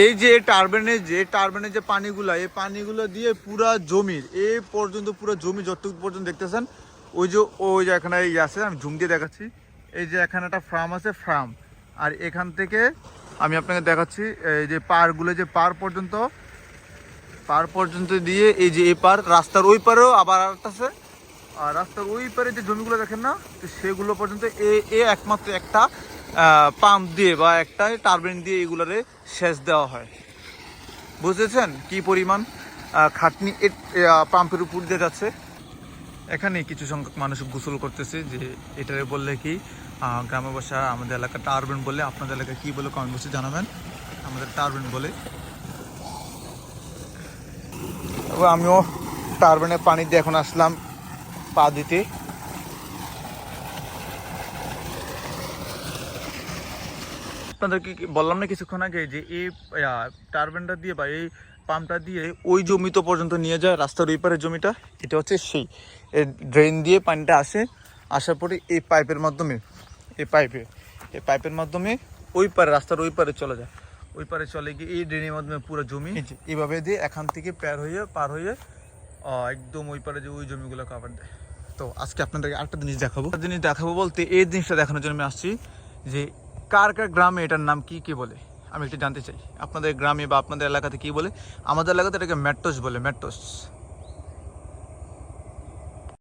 এই যে টারবেনের যে টারবেনের যে পানিগুলো, এই পানিগুলো দিয়ে পুরা জমির এ পর্যন্ত পুরো জমি যতটুকু পর্যন্ত দেখতেছেন, ওই যে ওই যে এখানে ইয়ে আছে, আমি ঝুম দিয়ে দেখাচ্ছি। এই যে এখানে একটা ফার্ম আছে ফার্ম আর এখান থেকে আমি আপনাকে দেখাচ্ছি, এই যে পারগুলো যে পার পর্যন্ত পার পর্যন্ত দিয়ে এই যে এই পার রাস্তার ওই পারেও আবার আরেকটা আছে। আর রাস্তার ওই পারে যে জমিগুলো দেখেন না, তো সেগুলো পর্যন্ত এ এ একমাত্র একটা পাম্প দিয়ে বা একটা টারবেন দিয়ে এগুলোরে সেচ দেওয়া হয়। বুঝেছেন কি পরিমাণ? খাটনি পাম্পের উপর দিয়ে যাচ্ছে। এখানে কিছু সংখ্যক মানুষ গোসল করতেছে যে এটারে বললে কি গ্রামে বসা আমাদের এলাকা টারবেন বলে, আপনাদের এলাকায় কি বলে কমেন্ট বক্সে জানাবেন। আমাদের টারবেন বলে। আমিও টারবেনের পানি দিয়ে এখন আসলাম পা দিতে। আপনাদেরকে বললাম না কিছুক্ষণ আগে যে এই টারবেনটা দিয়ে বা এই পাম্পটা দিয়ে ওই জমিতে পর্যন্ত নিয়ে যায়, রাস্তার ওই পারের জমিটা? এটা হচ্ছে সেই। ড্রেন দিয়ে পানিটা আসে, আসার পরে এই পাইপের মাধ্যমে, এই পাইপে, এই পাইপের মাধ্যমে ওই পারে, রাস্তার ওই পারে চলে যায়। ওই পারে চলে গিয়ে এই ড্রেনের মাধ্যমে পুরো জমি এইভাবে দিয়ে এখান থেকে পার হয়ে পার হয়ে একদম ওই পারে যে ওই জমিগুলো কাভার দেয়। তো আজকে আপনাদেরকে আরেকটা জিনিস দেখাবো। জিনিস দেখাবো বলতে এই জিনিসটা দেখানোর জন্য আমি আসছি যে কার কার গ্রামে এটার নাম কি কি বলে? আমি একটু জানতে চাই। আপনাদের গ্রামে বা আপনাদের এলাকাতে কি বলে? আমাদের এলাকাতে এটাকে ম্যাট্টোস বলে ম্যাট্টোস